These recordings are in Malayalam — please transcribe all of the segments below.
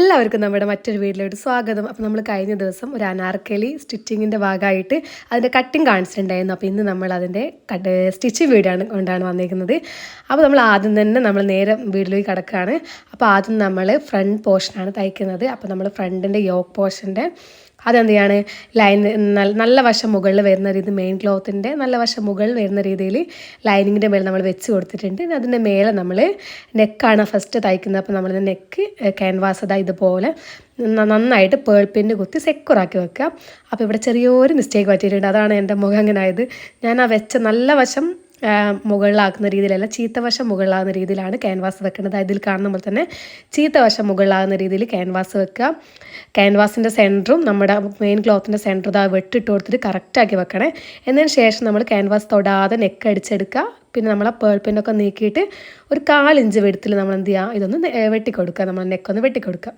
എല്ലാവർക്കും നമ്മുടെ മറ്റൊരു വീട്ടിലോട്ട് സ്വാഗതം. അപ്പോൾ നമ്മൾ കഴിഞ്ഞ ദിവസം ഒരു അനാർക്കലി സ്റ്റിച്ചിങ്ങിന്റെ ഭാഗമായിട്ട് അതിന്റെ കട്ടിങ് കാണിച്ചിട്ടുണ്ടായിരുന്നു. അപ്പോൾ ഇന്ന് നമ്മൾ അതിന്റെ കട്ട് സ്റ്റിച്ചിങ് വീടാണ് കൊണ്ടാണ് വന്നിരിക്കുന്നത്. അപ്പോൾ നമ്മൾ ആദ്യം തന്നെ നമ്മൾ നേരെ വീട്ടിലേക്ക് കിടക്കുകയാണ്. അപ്പോൾ ആദ്യം നമ്മൾ ഫ്രണ്ട് പോർഷനാണ് തയ്ക്കുന്നത്. അപ്പോൾ നമ്മൾ ഫ്രണ്ടിന്റെ യോക്ക് പോർഷന്റെ അതെന്ത് ചെയ്യാണ് ലൈൻ നല്ല വശം മുകളിൽ വരുന്ന രീതി മെയിൻ ക്ലോത്തിന്റെ നല്ല വശം മുകളിൽ വരുന്ന രീതിയിൽ ലൈനിങ്ങിന്റെ മേലെ നമ്മൾ വെച്ച് കൊടുത്തിട്ടുണ്ട്. അതിന്റെ മേലെ നമ്മൾ നെക്കാണ് ഫസ്റ്റ് തയ്ക്കുന്നത്. അപ്പോൾ നമ്മൾ നെക്ക് ക്യാൻവാസ് അതാ ഇതുപോലെ നന്നായിട്ട് പേൾ പിന്ന് കുത്തി സെക്യൂറാക്കി വെക്കുക. അപ്പോൾ ഇവിടെ ചെറിയൊരു മിസ്റ്റേക്ക് പറ്റിയിട്ടുണ്ട്. അതാണ് എന്റെ മുഖം അങ്ങനെ ആയത്. ഞാൻ ആ വെച്ച നല്ല വശം മുകളിലാക്കുന്ന രീതിയിലല്ല ചീത്തവശം മുകളിലാകുന്ന രീതിയിലാണ് ക്യാൻവാസ് വെക്കുന്നത് അതിൽ കാണുന്ന പോലെ തന്നെ ചീത്തവശം മുകളിലാകുന്ന രീതിയിൽ ക്യാൻവാസ് വെക്കുക. ക്യാൻവാസിന്റെ സെന്ററും നമ്മുടെ മെയിൻ ക്ലോത്തിന്റെ സെന്ററും ഇതാ വെട്ടിട്ട് കൊടുത്തിട്ട് കറക്റ്റാക്കി വെക്കണേ. എന്നതിന് ശേഷം നമ്മൾ ക്യാൻവാസ് തൊടാതെ നെക്ക് അടിച്ചെടുക്കുക. പിന്നെ നമ്മൾ ആ പേൾപ്പിനൊക്കെ നീക്കിയിട്ട് ഒരു കാലിഞ്ച് വെടുത്തിൽ നമ്മൾ എന്ത് ചെയ്യുക? ഇതൊന്ന് വെട്ടിക്കൊടുക്കുക. നമ്മൾ നെക്കൊന്ന് വെട്ടിക്കൊടുക്കുക.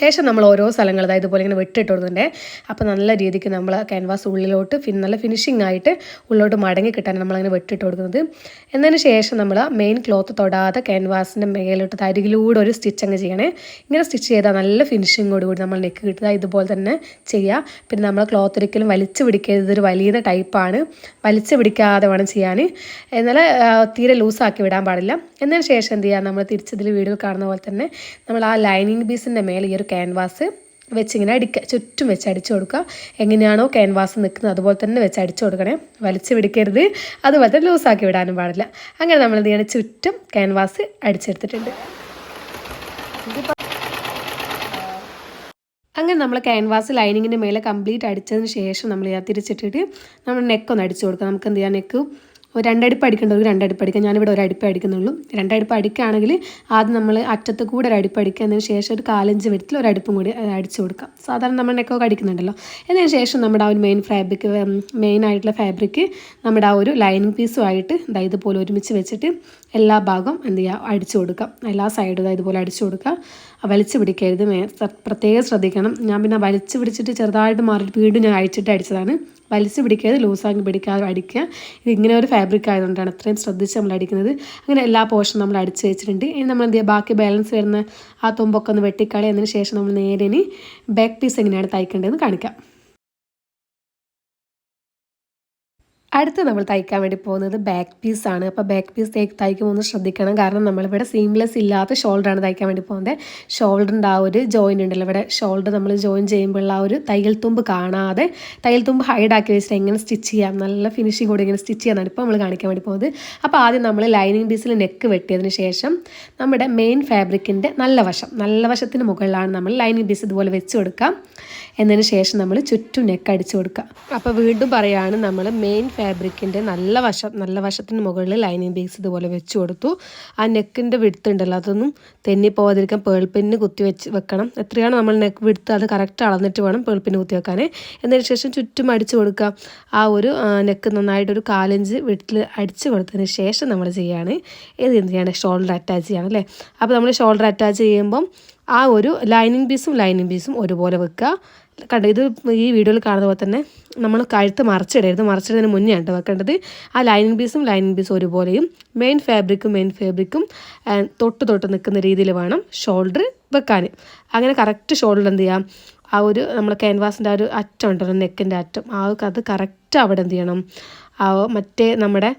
ശേഷം നമ്മൾ ഓരോ സ്ഥലങ്ങൾ അതായത് ഇതുപോലെ ഇങ്ങനെ വെട്ടിട്ട് കൊടുക്കുന്നുണ്ട് അപ്പോൾ നല്ല രീതിക്ക് നമ്മൾ ക്യാൻവാസ് ഉള്ളിലോട്ട് ഫിൻ നല്ല ഫിനിഷിംഗ് ആയിട്ട് ഉള്ളിലോട്ട് മടങ്ങി കിട്ടാൻ നമ്മളങ്ങനെ വെട്ടിട്ട് കൊടുക്കുന്നത്. എന്നതിന് ശേഷം നമ്മൾ മെയിൻ ക്ലോത്ത് തൊടാതെ ക്യാൻവാസിന്റെ മേലോട്ട് തരികിലൂടെ ഒരു സ്റ്റിച്ച് അങ്ങ് ചെയ്യണേ. ഇങ്ങനെ സ്റ്റിച്ച് ചെയ്താൽ നല്ല ഫിനിഷിങ്ങോട് കൂടി നമ്മൾ നെക്ക് കിട്ടുക ഇതുപോലെ തന്നെ ചെയ്യുക പിന്നെ നമ്മൾ ക്ലോത്ത് ഒരിക്കലും വലിച്ചു പിടിക്കരുത് ഇതൊരു വലിയ ടൈപ്പാണ് വലിച്ചു പിടിക്കാതെ വേണം ചെയ്യാൻ എന്നാൽ തീരെ ലൂസാക്കി വിടാൻ പാടില്ല. എന്നതിന് ശേഷം എന്ത് ചെയ്യുക നമ്മൾ തിരിച്ചതിൽ വീഡിയോ കാണുന്ന പോലെ തന്നെ നമ്മൾ ആ ലൈനിങ് പീസിന്റെ മേലെ ഈ ഒരു ക്യാൻവാസ് വെച്ചിങ്ങനെ അടിക്കുക ചുറ്റും വെച്ച് അടിച്ചു കൊടുക്കുക. എങ്ങനെയാണോ ക്യാൻവാസ് നിൽക്കുന്നത് അതുപോലെ തന്നെ വെച്ച് അടിച്ചു കൊടുക്കണേ. വലിച്ചു പിടിക്കരുത്. അതുപോലെ തന്നെ ലൂസാക്കി വിടാനും പാടില്ല. അങ്ങനെ നമ്മൾ ചെയ്യണം? ചുറ്റും ക്യാൻവാസ് അടിച്ചെടുത്തിട്ടുണ്ട്. അങ്ങനെ നമ്മൾ ക്യാൻവാസ് ലൈനിങ്ങിന്റെ മേലെ കംപ്ലീറ്റ് അടിച്ചതിന് ശേഷം നമ്മൾ തിരിച്ചിട്ടിട്ട് നമ്മൾ നെക്കൊന്ന് അടിച്ചു കൊടുക്കുക. നമുക്ക് എന്ത് ചെയ്യാം? നെക്ക് ഒരു രണ്ടടുപ്പ് അടിക്കേണ്ടവർക്ക് രണ്ടടുപ്പ് അടിക്കാം ഞാനിവിടെ ഒരു അടിപ്പ് അടിക്കുന്നുള്ളൂ. രണ്ടടുപ്പ് അടിക്കുകയാണെങ്കിൽ ആദ്യം നമ്മൾ അറ്റത്ത് കൂടെ ഒരു അടുപ്പ് അടിക്കുക. അതിന് ശേഷം ഒരു കാലഞ്ച് വെടുത്തിൽ ഒരു അടുപ്പും കൂടി അടിച്ചു കൊടുക്കാം സാധാരണ നമ്മൾ നെക്കൊക്കെ അടിക്കുന്നുണ്ടല്ലോ. അതിന് ശേഷം നമ്മുടെ ആ ഒരു മെയിൻ ഫാബ്രിക് മെയിൻ ആയിട്ടുള്ള ഫാബ്രിക് നമ്മുടെ ആ ഒരു ലൈനിങ് പീസുമായിട്ട് ഇതാ ഇതുപോലെ ഒരുമിച്ച് വെച്ചിട്ട് എല്ലാ ഭാഗവും എന്ത് ചെയ്യുക അടിച്ചു കൊടുക്കാം. എല്ലാ സൈഡും ഇതാ ഇതുപോലെ അടിച്ചു കൊടുക്കുക. വലിച്ചു പിടിക്കരുത്. പ്രത്യേകം ശ്രദ്ധിക്കണം. ഞാൻ പിന്നെ വലിച്ചു പിടിച്ചിട്ട് ചെറുതായിട്ട് മാറിയിട്ട് വീണ്ടും ഞാൻ അഴിച്ചിട്ട് അടിച്ചതാണ്. വലിച്ചു പിടിക്കരുത്. ലൂസാക്കി പിടിക്കാതെ അടിക്കുക. ഇത് ഇങ്ങനെ ഒരു ഫാബ്രിക് ആയതുകൊണ്ടാണ് അത്രയും ശ്രദ്ധിച്ച് നമ്മൾ അടിക്കുന്നത്. അങ്ങനെ എല്ലാ പോർഷനും നമ്മൾ അടിച്ച് വെച്ചിട്ടുണ്ട്. ഇനി നമ്മൾ എന്ത് ചെയ്യുക ബാക്കി ബാലൻസ് വരുന്ന ആ തുമ്പൊക്കെ ഒന്ന് വെട്ടിക്കളി അതിന് ശേഷം നമ്മൾ നേരെ ഇനി ബാക്ക് പീസ് എങ്ങനെയാണ് തയ്ക്കേണ്ടതെന്ന് കാണിക്കാം. അടുത്ത് നമ്മൾ തയ്ക്കാൻ വേണ്ടി പോകുന്നത് ബാക്ക് പീസ് ആണ്. അപ്പോൾ ബാക്ക് പീസ് തയ്ക്കുമ്പോൾ ഒന്ന് ശ്രദ്ധിക്കണം. കാരണം നമ്മളിവിടെ സീംലെസ് ഇല്ലാത്ത ഷോൾഡർ ആണ് തയ്ക്കാൻ വേണ്ടി പോകുന്നത്. ഷോൾഡറിന്റെ ആ ഒരു ജോയിന്റ് ഉണ്ടല്ലോ. ഇവിടെ ഷോൾഡർ നമ്മൾ ജോയിൻ ചെയ്യുമ്പോൾ ആ ഒരു തയ്യൽ തുമ്പ് കാണാതെ തയ്യൽ തുമ്പ് ഹൈഡ് ആക്കി വെച്ചിട്ട് എങ്ങനെ സ്റ്റിച്ച് ചെയ്യാം? നല്ല ഫിനിഷിംഗ് കൂടി എങ്ങനെ സ്റ്റിച്ച് ചെയ്യാനാണ് ഇപ്പോൾ നമ്മൾ കാണിക്കാൻ വേണ്ടി പോകുന്നത്. അപ്പോൾ ആദ്യം നമ്മൾ ലൈനിങ് പീസിൽ നെക്ക് വെട്ടിയതിന് ശേഷം നമ്മുടെ മെയിൻ ഫാബ്രിക്കിന്റെ നല്ല വശം നല്ല വശത്തിന് മുകളിലാണ് നമ്മൾ ലൈനിങ് പീസ് ഇതുപോലെ വെച്ച് കൊടുക്കാം. എന്നതിന് ശേഷം നമ്മൾ ചുറ്റും നെക്ക് അടിച്ചു കൊടുക്കുക. അപ്പോൾ വീണ്ടും പറയുകയാണ് നമ്മൾ മെയിൻ ഫാബ്രിക്കിന്റെ നല്ല വശം നല്ല വശത്തിന് മുകളിൽ ലൈനിങ് ബേസ് ഇതുപോലെ വെച്ച് കൊടുത്തു. ആ നെക്കിന്റെ വിടുത്ത് ഉണ്ടല്ലോ അതൊന്നും തെന്നി പോവാതിരിക്കാൻ പേൾപ്പിന് കുത്തി വെച്ച് വെക്കണം. എത്രയാണ് നമ്മൾ നെക്ക് വിടുത്ത് അത് കറക്റ്റ് അളന്നിട്ട് വേണം പേൾപ്പിന് കുത്തി വെക്കാൻ എന്നതിന് ശേഷം ചുറ്റും അടിച്ചു കൊടുക്കുക. ആ ഒരു നെക്ക് നന്നായിട്ട് ഒരു കാലഞ്ച് വീട്ടിൽ അടിച്ചു കൊടുത്തതിന് ശേഷം നമ്മൾ ചെയ്യുകയാണ് ഇത് എന്ത് ചെയ്യാണ്? ഷോൾഡർ അറ്റാച്ച് ചെയ്യണം അല്ലേ? അപ്പോൾ നമ്മൾ ഷോൾഡർ അറ്റാച്ച് ചെയ്യുമ്പം ആ ഒരു ലൈനിങ് പീസും ലൈനിങ് പീസും ഒരുപോലെ വെക്കുക. കണ്ടോ ഇത് ഈ വീഡിയോയിൽ കാണുന്ന പോലെ തന്നെ നമ്മൾ കഴുത്ത് മറച്ചിടരുത്. മറച്ചിടുന്നതിന് മുന്നേ ആണ് വെക്കേണ്ടത്. ആ ലൈനിങ് പീസും ലൈനിങ് പീസും ഒരുപോലെയും മെയിൻ ഫാബ്രിക്കും മെയിൻ ഫാബ്രിക്കും തൊട്ട് തൊട്ട് നിൽക്കുന്ന രീതിയിൽ വേണം ഷോൾഡർ വെക്കാൻ. അങ്ങനെ കറക്റ്റ് ഷോൾഡർ എന്ത് ചെയ്യാം? ആ ഒരു നമ്മൾ ക്യാൻവാസിന്റെ ആ ഒരു അറ്റം ഉണ്ടല്ലോ നെക്കിന്റെ അറ്റം. ആ അത് കറക്റ്റ് അവിടെ എന്ത് ചെയ്യണം? ആ മറ്റേ നമ്മുടെ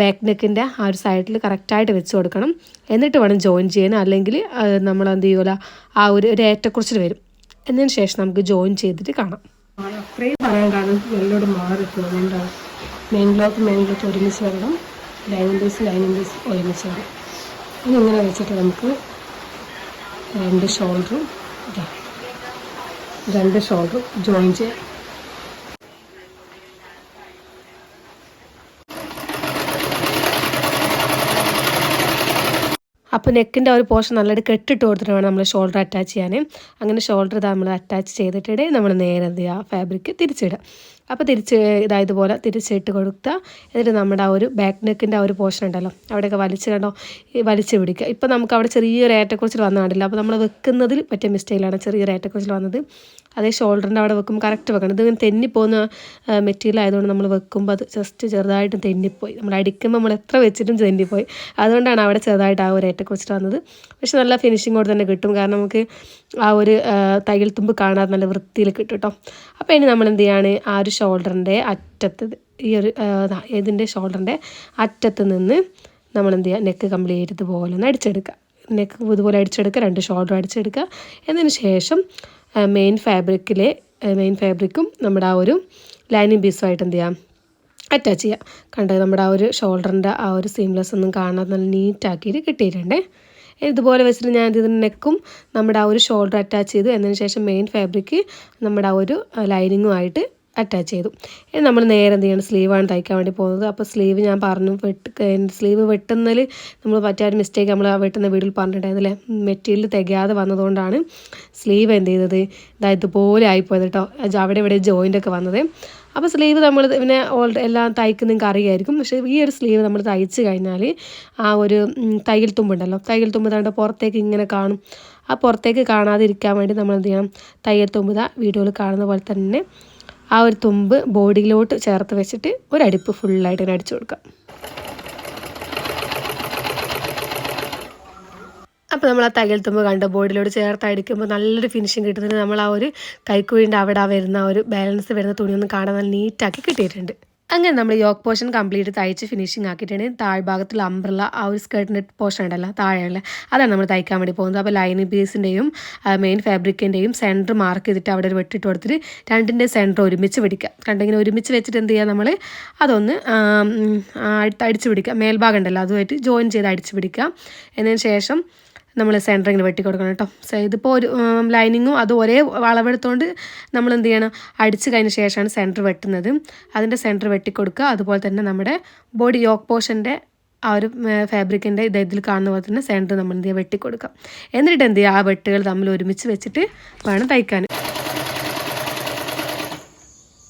ബാക്ക് നെക്കിന്റെ ആ ഒരു സൈഡിൽ കറക്റ്റായിട്ട് വെച്ച് കൊടുക്കണം. എന്നിട്ട് വേണം ജോയിൻ ചെയ്യാൻ. അല്ലെങ്കിൽ നമ്മൾ എന്ത് ചെയ്യുമല്ലോ ആ ഒരു ഒരു ഏറ്റക്കുറിച്ചിൽ വരും. എന്നതിന് ശേഷം നമുക്ക് ജോയിൻ ചെയ്തിട്ട് കാണാം. അത്രയും പറയാൻ കാരണം എല്ലോട് മാറി പോകുന്നുണ്ടാവും മെയിൻ ബ്ലോക്ക് മെയിൻ ബ്ലോക്ക് ഒരുമിച്ച് വരണം ലൈനിങ് പീസ് ലൈനിങ് പീസ് ഒരുമിച്ച് വരണം ഇനി ഇങ്ങനെ വെച്ചിട്ട് നമുക്ക് രണ്ട് ഷോൾഡറും രണ്ട് ഷോൾഡറും ജോയിൻ ചെയ്യാം. അപ്പോൾ നെക്കിന്റെ ഒരു പോർഷൻ നല്ലതായിട്ട് കെട്ടിട്ട് കൊടുത്തിട്ട് വേണം നമ്മൾ ഷോൾഡർ അറ്റാച്ച് ചെയ്യാൻ അങ്ങനെ ഷോൾഡർ നമ്മൾ അറ്റാച്ച് ചെയ്തിട്ടിടെ നമ്മൾ നേരെ എന്ത് ചെയ്യുക ഫാബ്രിക്ക് തിരിച്ചിടുക. അപ്പോൾ തിരിച്ച് ഇതാ ഇതുപോലെ തിരിച്ചിട്ട് കൊടുക്കുക എന്നിട്ട് നമ്മുടെ ആ ഒരു ബാക്ക് നെക്കിന്റെ ആ ഒരു പോർഷൻ ഉണ്ടല്ലോ അവിടെയൊക്കെ വലിച്ച് കണ്ടോ വലിച്ച് പിടിക്കുക. ഇപ്പോൾ നമുക്ക് അവിടെ ചെറിയൊരു ഏറ്റക്കുറിച്ചിൽ വന്ന കണ്ടില്ല അപ്പോൾ നമ്മൾ വെക്കുന്നതിൽ പറ്റിയ മിസ്റ്റേക്കിലാണ് ചെറിയൊരു ഏറ്റക്കുറിച്ചിൽ വന്നത്. അതേ ഷോൾഡറിന്റെ അവിടെ വെക്കുമ്പോൾ കറക്റ്റ് വെക്കണം. ഇതിങ്ങനെ തെന്നിപ്പോകുന്ന മെറ്റീരിയൽ ആയതുകൊണ്ട് നമ്മൾ വെക്കുമ്പോൾ അത് ജസ്റ്റ് ചെറുതായിട്ട് തെന്നിപ്പോയി. നമ്മൾ അടിക്കുമ്പോൾ നമ്മൾ എത്ര വെച്ചിട്ടും തെന്നിപ്പോയി. അതുകൊണ്ടാണ് അവിടെ ചെറുതായിട്ട് ആ ഒരു ഏറ്റ ഏറ്റക്കുറിച്ചിട്ട് വന്നത്. പക്ഷെ നല്ല ഫിനിഷിങ്ങോട് തന്നെ കിട്ടും. കാരണം നമുക്ക് ആ ഒരു തയ്യൽ തുമ്പ് കാണാതെ നല്ല വൃത്തിയിൽ കിട്ടും കേട്ടോ അപ്പോൾ ഇനി നമ്മൾ എന്ത് ചെയ്യാണ്? ആ ഒരു ഷോൾഡറിന്റെ അറ്റത്ത് ഈ ഒരു ഇതിന്റെ ഷോൾഡറിന്റെ അറ്റത്ത് നിന്ന് നമ്മൾ എന്ത് ചെയ്യുക? നെക്ക് കംപ്ലീറ്റ് ഇതുപോലെ ഒന്ന് അടിച്ചെടുക്കുക. നെക്ക് ഇതുപോലെ അടിച്ചെടുക്കുക. രണ്ട് ഷോൾഡർ അടിച്ചെടുക്കുക. എന്നതിന് ശേഷം മെയിൻ ഫാബ്രിക്കിലെ മെയിൻ ഫാബ്രിക്കും നമ്മുടെ ആ ഒരു ലൈനിങ് പീസുമായിട്ട് എന്ത് ചെയ്യാം? അറ്റാച്ച് ചെയ്യാം. കണ്ടത് നമ്മുടെ ആ ഒരു ഷോൾഡറിന്റെ ആ ഒരു സീംലെസ് ഒന്നും കാണാതെ നല്ല നീറ്റാക്കിയിട്ട് കിട്ടിയിട്ടുണ്ടേ. ഇതുപോലെ വെച്ചിട്ട് ഞാൻ ഇതിന് നെക്കും നമ്മുടെ ആ ഒരു ഷോൾഡർ അറ്റാച്ച് ചെയ്തു. എന്നതിന് ശേഷം മെയിൻ ഫാബ്രിക്ക് നമ്മുടെ ആ ഒരു ലൈനിങ്ങുമായിട്ട് അറ്റാച്ച് ചെയ്തു. ഇനി നമ്മൾ നേരെ എന്ത് ചെയ്യണം? സ്ലീവാണ് തയ്ക്കാൻ വേണ്ടി പോകുന്നത്. അപ്പോൾ സ്ലീവ് ഞാൻ പറഞ്ഞു വെട്ട് സ്ലീവ് വെട്ടുന്നതിൽ നമ്മൾ പറ്റാത്ത മിസ്റ്റേക്ക് നമ്മൾ ആ വെട്ടുന്ന വീട്ടിൽ പറഞ്ഞിട്ടുണ്ടായിരുന്നില്ലേ? മെറ്റീരിയൽ തികയാതെ വന്നതുകൊണ്ടാണ് സ്ലീവ് എന്ത് ചെയ്തത്? ഇതാ ഇതുപോലെ ആയിപ്പോയത് കേട്ടോ. അവിടെ ഇവിടെ ജോയിന്റ് ഒക്കെ വന്നത്. അപ്പോൾ സ്ലീവ് നമ്മൾ പിന്നെ ഓൾറെഡി എല്ലാം തയ്ക്കുന്ന നിങ്ങൾക്ക് അറിയായിരിക്കും. പക്ഷേ ഈ ഒരു സ്ലീവ് നമ്മൾ തയ്ച്ച് കഴിഞ്ഞാൽ ആ ഒരു തയ്യൽ തുമ്പുണ്ടല്ലോ. തയ്യൽ തുമ്പ് താണ്ട് പുറത്തേക്ക് ഇങ്ങനെ കാണും. ആ പുറത്തേക്ക് കാണാതിരിക്കാൻ വേണ്ടി നമ്മൾ എന്ത് ചെയ്യണം? തയ്യൽ തുമ്പ് വീഡിയോയിൽ കാണുന്ന പോലെ തന്നെ ആ ഒരു തുമ്പ് ബോഡിയിലോട്ട് ചേർത്ത് വെച്ചിട്ട് ഒരടിപ്പ് ഫുള്ളായിട്ട് ഇങ്ങനെ അടിച്ചു കൊടുക്കാം അപ്പോൾ നമ്മൾ ആ തയ്യൽ തുമ്പ് കണ്ട? ബോഡിയിലോട് ചേർത്ത് അടിക്കുമ്പോൾ നല്ലൊരു ഫിനിഷിങ് കിട്ടുന്നതിന് നമ്മൾ ആ ഒരു കൈക്കുഴിന്റെ അവിടെ വരുന്ന ഒരു ബാലൻസ് വരുന്ന തുണിയൊന്നും കാണാൻ നല്ല നീറ്റാക്കി കിട്ടിയിട്ടുണ്ട്. അങ്ങനെ നമ്മൾ യോക്ക് പോർഷൻ കംപ്ലീറ്റ് തയ്ച്ച് ഫിനിഷിംഗ് ആക്കിയിട്ടുണ്ടെങ്കിൽ താഴ്ഭാഗത്തുള്ള അംബ്രല ആ ഒരു സ്കേർട്ടിന്റെ പോർഷൻ ഉണ്ടല്ലോ താഴെയുള്ള അതാണ് നമ്മൾ തയ്ക്കാൻ വേണ്ടി പോകുന്നത്. അപ്പോൾ ലൈനിങ് പീസിന്റെയും മെയിൻ ഫാബ്രിക്കിന്റെയും സെന്റർ മാർക്ക് ചെയ്തിട്ട് അവിടെ ഒരു വെട്ടിട്ട് കൊടുത്തിട്ട് രണ്ടിന്റെ സെന്റർ ഒരുമിച്ച് പിടിക്കുക. രണ്ടിങ്ങനെ ഒരുമിച്ച് വെച്ചിട്ട് എന്ത് ചെയ്യുക നമ്മൾ? അതൊന്ന് അടിച്ച് പിടിക്കുക. മേൽഭാഗം ഉണ്ടല്ലോ അതുമായിട്ട് ജോയിൻ ചെയ്ത് അടിച്ച് പിടിക്കുക. എന്നതിന് ശേഷം നമ്മൾ സെന്ററിങ്ങിൽ വെട്ടി കൊടുക്കണം കേട്ടോ. ഇതിപ്പോൾ ഒരു ലൈനിങ്ങും അത് ഒരേ അളവെടുത്തുകൊണ്ട് നമ്മൾ എന്ത് ചെയ്യണം അടിച്ച് കഴിഞ്ഞ ശേഷമാണ് സെന്റർ വെട്ടുന്നത്. അതിന്റെ സെന്റർ വെട്ടിക്കൊടുക്കുക. അതുപോലെ തന്നെ നമ്മുടെ ബോഡി യോക്ക് പോർഷന്റെ ആ ഒരു ഫാബ്രിക്കിന്റെ ഇത് ഇതിൽ കാണുന്ന പോലെ തന്നെ സെന്റർ നമ്മൾ എന്ത് ചെയ്യുക വെട്ടിക്കൊടുക്കാം എന്നിട്ട് എന്ത് ചെയ്യുക ആ വെട്ടുകൾ തമ്മിൽ ഒരുമിച്ച് വെച്ചിട്ട് വേണം തയ്ക്കാൻ.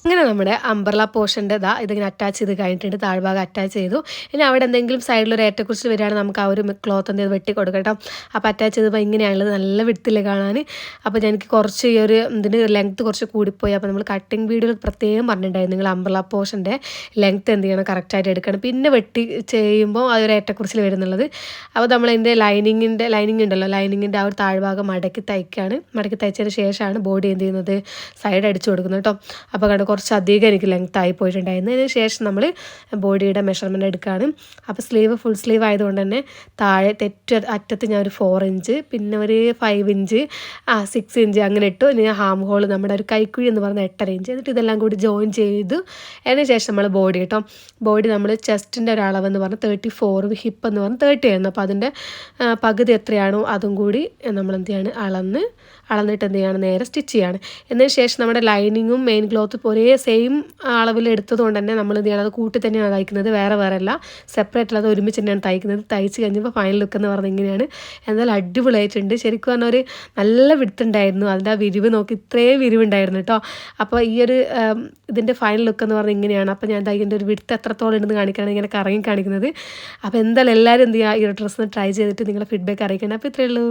അങ്ങനെ നമ്മുടെ അംബർല പോർഷന്റെ ഇതാ ഇതിങ്ങനെ അറ്റാച്ച് ചെയ്ത് കഴിഞ്ഞിട്ടുണ്ട് താഴ്ഭാഗം അറ്റാച്ച് ചെയ്തു. ഇനി അവിടെ എന്തെങ്കിലും സൈഡിൽ ഒരു ഏറ്റക്കുറിച്ച് വരികയാണെങ്കിൽ നമുക്ക് ആ ഒരു ക്ലോത്ത് എന്ത് വെട്ടി കൊടുക്കട്ടോ അപ്പോൾ അറ്റാച്ച് ചെയ്തപ്പോൾ ഇങ്ങനെയാണുള്ളത് നല്ല വിടത്തിൽ കാണാൻ. അപ്പോൾ എനിക്ക് കുറച്ച് ഈ ഒരു ഇതിന് ലെങ്ത്ത് കുറച്ച് കൂടിപ്പോയി. അപ്പോൾ നമ്മൾ കട്ടിങ് വീഡിയോയിൽ പ്രത്യേകം പറഞ്ഞിട്ടുണ്ടായിരുന്നു നിങ്ങൾ അംബർല പോർഷന്റെ ലെങ്ത്ത് എന്ത് ചെയ്യണം കറക്റ്റായിട്ട് എടുക്കണം. പിന്നെ വെട്ടി ചെയ്യുമ്പോൾ ആ ഒരു ഏറ്റക്കുറിച്ചിൽ വരുന്നുള്ളത്. അപ്പോൾ നമ്മൾ അതിന്റെ ലൈനിങ്ങിന്റെ ലൈനിങ് ഉണ്ടല്ലോ ലൈനിങ്ങിന്റെ ആ ഒരു താഴ്ഭാഗം മടക്കി തയ്ക്കുകയാണ് മടക്കി തയ്ച്ചതിന് ശേഷമാണ് ബോഡി എന്ത് ചെയ്യുന്നത്? സൈഡ് അടിച്ചു കൊടുക്കുന്നത് കേട്ടോ. അപ്പോൾ കണ്ട് കുറച്ച് അധികം എനിക്ക് ലെങ്ത് ആയി പോയിട്ടുണ്ടായിരുന്നു അതിന് ശേഷം നമ്മൾ ബോഡിയുടെ മെഷർമെന്റ് എടുക്കുകയാണ് അപ്പോൾ സ്ലീവ് ഫുൾ സ്ലീവ് ആയതുകൊണ്ട് തന്നെ താഴെ തെറ്റ് അറ്റത്ത് ഞാൻ ഒരു ഫോർ ഇഞ്ച് പിന്നെ ഒരു ഫൈവ് ഇഞ്ച് ആ സിക്സ് ഇഞ്ച് അങ്ങനെ ഇട്ടു. ഇനി ഹാം ഹോൾ നമ്മുടെ ഒരു കൈക്കുഴി എന്ന് പറഞ്ഞ എട്ടര ഇഞ്ച് എന്നിട്ട് ഇതെല്ലാം കൂടി ജോയിൻ ചെയ്തു. അതിന് ശേഷം നമ്മൾ ബോഡി കേട്ടോ ബോഡി നമ്മൾ ചെസ്റ്റിന്റെ ഒരു അളവെന്ന് പറഞ്ഞാൽ തേർട്ടി ഫോറും ഹിപ്പ് എന്ന് പറഞ്ഞാൽ തേർട്ടി ആയിരുന്നു. അപ്പോൾ അതിന്റെ പകുതി എത്രയാണോ അതും കൂടി നമ്മൾ എന്ത് ചെയ്യാണ് അളന്ന് അളന്നിട്ട് എന്ത് ചെയ്യാണ്? നേരെ സ്റ്റിച്ച് ചെയ്യാണ്. എന്നതിന് ശേഷം നമ്മുടെ ലൈനിങ്ങും മെയിൻ ക്ലോത്ത് ഒരേ സെയിം അളവിൽ എടുത്തതുകൊണ്ട് തന്നെ നമ്മൾ എന്ത് ചെയ്യണം? അത് കൂട്ടി തന്നെയാണ് തയ്ക്കുന്നത്. വേറെ വേറെ അല്ല. സെപ്പറേറ്റ് അല്ലാതെ ഒരുമിച്ച് തന്നെയാണ് തയ്ക്കുന്നത്. തയ്ച്ച് കഴിഞ്ഞപ്പോൾ ഫൈനൽ ലുക്ക് എന്ന് പറഞ്ഞാൽ ഇങ്ങനെയാണ്. എന്നാൽ അടിപൊളിയായിട്ടുണ്ട്. ശരിക്കും പറഞ്ഞാൽ ഒരു നല്ല വിടുത്തുണ്ടായിരുന്നു അതിന്റെ ആ വിരിവ് നോക്കി ഇത്രയും വിരിവുണ്ടായിരുന്നു കേട്ടോ. അപ്പോൾ ഈ ഒരു ഇതിന്റെ ഫൈനൽ ലുക്ക് എന്ന് പറഞ്ഞാൽ ഇങ്ങനെയാണ്. അപ്പോൾ ഞാൻ ഇതിന്റെ ഒരു വിടുത്ത് എത്രത്തോളം ഉണ്ടെന്ന് കാണിക്കുകയാണ് ഇങ്ങനെ കറങ്ങി കാണിക്കുന്നത്. അപ്പോൾ എന്തായാലും എല്ലാവരും എന്ത് ചെയ്യുക ഈ ഒരു ഡ്രസ്സ് ട്രൈ ചെയ്തിട്ട് നിങ്ങളുടെ ഫീഡ്ബാക്ക് അറിയിക്കണം. അപ്പോൾ ഇത്രയേ ഉള്ളൂ.